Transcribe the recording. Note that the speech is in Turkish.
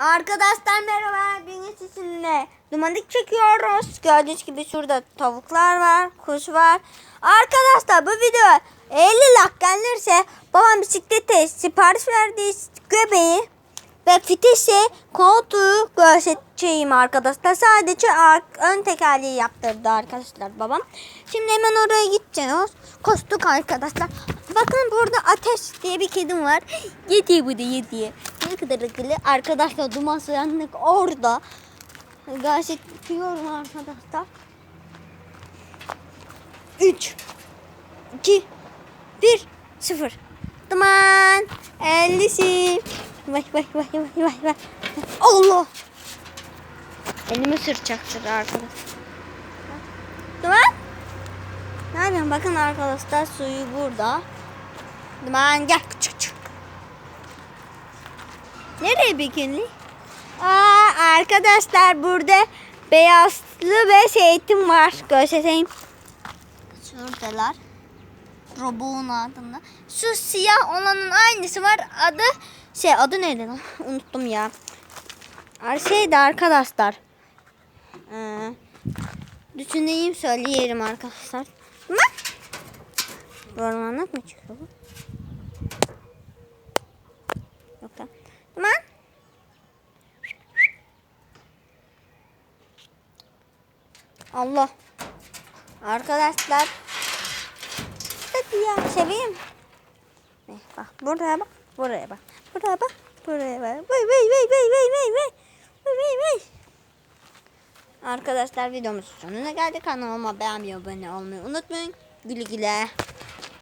Arkadaşlar merhaba. Bugün sizinle dumanlık çekiyoruz. Gördüğünüz gibi şurada tavuklar var, kuş var. Arkadaşlar bu video 50 like gelirse babam bisiklete sipariş verdiği göbeği ve fitişi koltuğu göstereceğim arkadaşlar. Sadece ön tekerleği yaptırdı arkadaşlar babam. Şimdi hemen oraya gideceğiz. Koştuk arkadaşlar. Bakın burada Ateş diye bir kedim var. Yedi bu da yedi. Kadar akıllı. Arkadaşlar duman soyanlık orada. Gayet yapıyorum arkadaşlar. 3 2 1 0 Duman 50'si. Vay vay vay vay vay vay. Allah. Elimi sırçaktır arkadaş. Duman. Ne yapıyorsun? Bakın arkadaşlar suyu burada. Duman gel. Nereye bikini? Aa, arkadaşlar burada beyazlı ve zeytin var. Göstereyim. Şuradalar. Robuğun adında. Şu siyah olanın aynısı var. Adı şey adı neydi lan? Unuttum ya. Şeydi arkadaşlar. Ee, düşüneyim söyleyelim arkadaşlar. Bak. Bu mı çıkıyor? Allah. Arkadaşlar. Hadi ya seveyim. Bak buraya bak. Buraya bak. Buraya bak. Buraya bak. Vay vay vay vay vay vay vay. Vay vay vay. Arkadaşlar videomuzun sonuna geldik. Kanalıma beğenmeyi abone olmayı unutmayın. Güle güle.